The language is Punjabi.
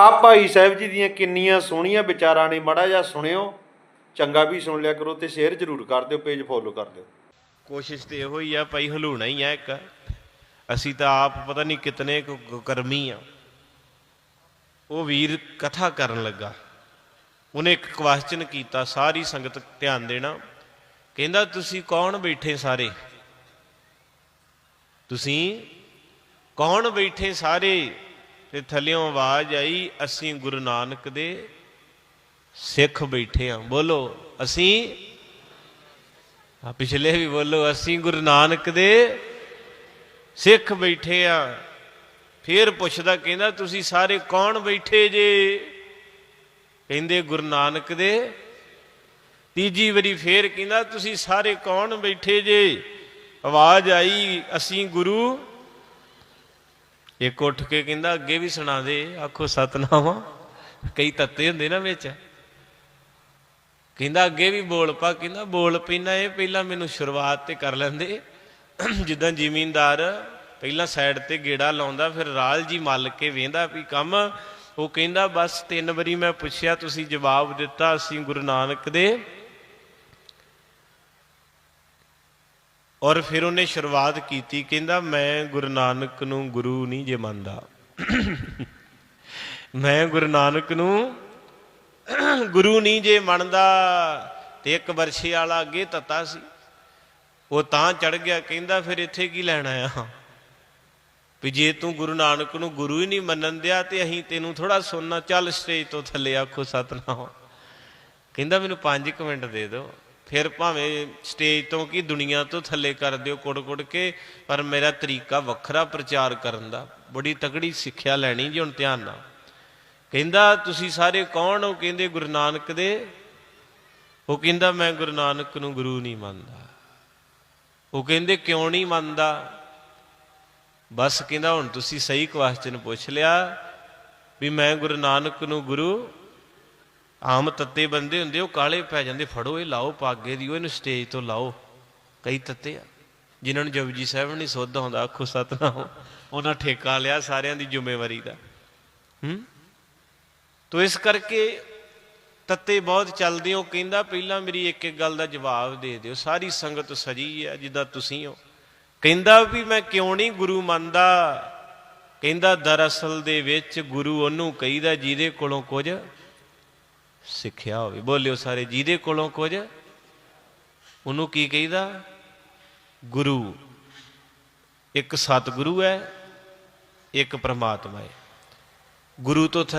ਆ ਭਾਈ ਸਾਹਿਬ ਜੀ ਦੀਆਂ ਕਿੰਨੀਆਂ ਸੋਹਣੀਆਂ ਵਿਚਾਰਾਂ ਨੇ, ਮੜਾ ਜਿਹਾ ਸੁਣਿਓ, ਚੰਗਾ ਵੀ ਸੁਣ ਲਿਆ ਕਰੋ ਤੇ ਸ਼ੇਅਰ ਜ਼ਰੂਰ ਕਰ ਦਿਓ, ਪੇਜ ਫੋਲੋ ਕਰ ਦਿਓ। ਕੋਸ਼ਿਸ਼ ਤੇ ਇਹੋ ਹੀ ਆ, ਭਾਈ ਹਲੂਣਾ ਹੀ ਆ ਇੱਕ। ਅਸੀਂ ਤਾਂ ਆਪ ਪਤਾ ਨਹੀਂ ਕਿਤਨੇ ਕੁ ਕਰਮੀ ਆ। ਉਹ ਵੀਰ ਕਥਾ ਕਰਨ ਲੱਗਾ। ਉਹਨੇ ਇੱਕ ਕੁਐਸਚਨ ਕੀਤਾ, ਸਾਰੀ ਸੰਗਤ ਧਿਆਨ ਦੇਣਾ। ਕਹਿੰਦਾ, ਤੁਸੀਂ ਕੌਣ ਬੈਠੇ ਸਾਰੇ? ਤੁਸੀਂ ਕੌਣ ਬੈਠੇ ਸਾਰੇ? ਤੇ ਥੱਲਿਓਂ ਆਵਾਜ਼ ਆਈ, ਅਸੀਂ ਗੁਰੂ ਨਾਨਕ ਦੇ ਸਿੱਖ ਬੈਠੇ ਆ। ਬੋਲੋ, ਅਸੀਂ? ਆ ਪਿਛਲੇ ਵੀ ਬੋਲੋ, ਅਸੀਂ ਗੁਰੂ ਨਾਨਕ ਦੇ ਸਿੱਖ ਬੈਠੇ ਆ। ਫੇਰ ਪੁੱਛਦਾ ਕਹਿੰਦਾ, ਤੁਸੀਂ ਸਾਰੇ ਕੌਣ ਬੈਠੇ ਜੇ? ਕਹਿੰਦੇ ਗੁਰੂ ਨਾਨਕ ਦੇ। ਤੀਜੀ ਵਾਰੀ ਫੇਰ ਕਹਿੰਦਾ, ਤੁਸੀਂ ਸਾਰੇ ਕੌਣ ਬੈਠੇ ਜੇ? ਆਵਾਜ਼ ਆਈ, ਅਸੀਂ ਗੁਰੂ ਇੱਕ ਉੱਠ ਕੇ ਕਹਿੰਦਾ, ਅੱਗੇ ਵੀ ਸੁਣਾ ਦੇ, ਆਖੋ ਸਤਨਾਮ। ਕਈ ਤੱਤੇ ਹੁੰਦੇ ਨਾ ਵਿੱਚ। ਕਹਿੰਦਾ, ਅੱਗੇ ਵੀ ਬੋਲ ਪਾ, ਕਹਿੰਦਾ, ਬੋਲ ਪੈਣਾ ਇਹ, ਪਹਿਲਾਂ ਮੈਨੂੰ ਸ਼ੁਰੂਆਤ ਤੇ ਕਰ ਲੈਂਦੇ। ਜਿੱਦਾਂ ਜ਼ਿਮੀਂਦਾਰ ਪਹਿਲਾਂ ਸਾਈਡ ਤੇ ਗੇੜਾ ਲਾਉਂਦਾ, ਫਿਰ ਰਾਲ ਜੀ ਮੱਲ ਕੇ ਵੇਂਦਾ ਵੀ ਕੰਮ। ਉਹ ਕਹਿੰਦਾ, ਬਸ ਤਿੰਨ ਵਾਰੀ ਮੈਂ ਪੁੱਛਿਆ, ਤੁਸੀਂ ਜਵਾਬ ਦਿੱਤਾ, ਅਸੀਂ ਗੁਰੂ ਨਾਨਕ ਦੇ ਔਰ ਫਿਰ ਉਹਨੇ ਸ਼ੁਰੂਆਤ ਕੀਤੀ, ਕਹਿੰਦਾ, ਮੈਂ ਗੁਰੂ ਨਾਨਕ ਨੂੰ ਗੁਰੂ ਨਹੀਂ ਜੇ ਮੰਨਦਾ। ਮੈਂ ਗੁਰੂ ਨਾਨਕ ਨੂੰ ਗੁਰੂ ਨਹੀਂ ਜੇ ਮੰਨਦਾ। ਤੇ ਇੱਕ ਵਰਸ਼ੇ ਵਾਲਾ ਅੱਗੇ ਤੱਤਾ ਸੀ। ਉਹ ਤਾਂ ਚੜ ਗਿਆ, ਕਹਿੰਦਾ, ਫਿਰ ਇੱਥੇ ਕੀ ਲੈਣਾ ਆ ਵੀ ਜੇ ਤੂੰ ਗੁਰੂ ਨਾਨਕ ਨੂੰ ਗੁਰੂ ਹੀ ਨਹੀਂ ਮੰਨਣ ਦਿਆ, ਤੇ ਅਸੀਂ ਤੈਨੂੰ ਥੋੜਾ ਸੁਣਨਾ, ਚੱਲ ਸਟੇਜ ਤੋਂ ਥੱਲੇ ਆਖੋ ਸਤਨਾਮ। ਕਹਿੰਦਾ, ਮੈਨੂੰ 5 ਮਿੰਟ ਦੇ ਦਿਓ। ਫਿਰ ਭਾਵੇਂ ਸਟੇਜ ਤੋਂ ਕੀ ਦੁਨੀਆ ਤੋਂ ਥੱਲੇ ਕਰ ਦਿਓ ਕੁੜ-ਕੁੜ ਕੇ, ਪਰ ਮੇਰਾ ਤਰੀਕਾ ਵੱਖਰਾ ਪ੍ਰਚਾਰ ਕਰਨ ਦਾ, ਬੜੀ ਤਕੜੀ ਸਿੱਖਿਆ ਲੈਣੀ ਜੀ ਹੁਣ ਧਿਆਨ ਨਾਲ। ਕਹਿੰਦਾ, ਤੁਸੀਂ ਸਾਰੇ ਕੌਣ ਹੋ? ਕਹਿੰਦੇ, ਗੁਰੂ ਨਾਨਕ ਦੇ। ਉਹ ਕਹਿੰਦਾ, ਮੈਂ ਗੁਰੂ ਨਾਨਕ ਨੂੰ ਗੁਰੂ ਨਹੀਂ ਮੰਨਦਾ। ਉਹ ਕਹਿੰਦੇ, ਕਿਉਂ ਨਹੀਂ ਮੰਨਦਾ? ਬਸ ਕਹਿੰਦਾ, ਹੁਣ ਤੁਸੀਂ ਸਹੀ ਕੁਐਸਚਨ ਪੁੱਛ ਲਿਆ ਵੀ ਮੈਂ ਗੁਰੂ ਨਾਨਕ ਨੂੰ ਗੁਰੂ ਆਮ ਤੱਤੇ ਬੰਦੇ ਹੁੰਦੇ, ਉਹ ਕਾਲੇ ਪੈ ਜਾਂਦੇ, ਫੜੋ ਇਹ, ਲਾਓ ਪਾਗੇ ਦੀ, ਉਹ ਇਹਨੂੰ ਸਟੇਜ ਤੋਂ ਲਾਓ। ਕਈ ਤੱਤੇ ਆ, ਜਿਨ੍ਹਾਂ ਨੂੰ ਜਪਜੀ ਸਾਹਿਬ ਨਹੀਂ ਸੁੱਧ ਹੁੰਦਾ ਆਖੋ ਸਤਨਾਮ। ਉਹਨਾਂ ਠੇਕਾ ਲਿਆ ਸਾਰਿਆਂ ਦੀ ਜ਼ਿੰਮੇਵਾਰੀ ਦਾ। ਹੂੰ? ਤੋ ਇਸ ਕਰਕੇ ਤੱਤੇ ਬਹੁਤ ਚੱਲਦੇ ਹੋ ਕਹਿੰਦਾ, ਪਹਿਲਾਂ ਮੇਰੀ ਇੱਕ ਇੱਕ ਗੱਲ ਦਾ ਜਵਾਬ ਦੇ ਦਿਓ। ਸਾਰੀ ਸੰਗਤ ਸਜੀ ਹੈ ਜਿੱਦਾਂ ਤੁਸੀਂ ਹੋ। ਕਹਿੰਦਾ ਵੀ ਮੈਂ ਕਿਉਂ ਨਹੀਂ ਗੁਰੂ ਮੰਨਦਾ? ਕਹਿੰਦਾ, ਦਰਅਸਲ ਦੇ ਵਿੱਚ ਗੁਰੂ ਉਹਨੂੰ ਕਹੀਦਾ, ਜਿਹਦੇ ਕੋਲੋਂ ਕੁਝ ਸਿੱਖਿਆ ਹੋਵੇ। ਬੋਲਿਓ ਸਾਰੇ, ਜਿਹਦੇ ਕੋਲੋਂ ਕੁਝ ਉਹਨੂੰ ਕੀ ਕਹੀਦਾ? ਗੁਰੂ। ਇੱਕ ਸਤਿਗੁਰੂ ਹੈ, ਇੱਕ ਪ੍ਰਮਾਤਮਾ ਹੈ। ਗੁਰੂ ਤੋਂ ਥੱਲੇ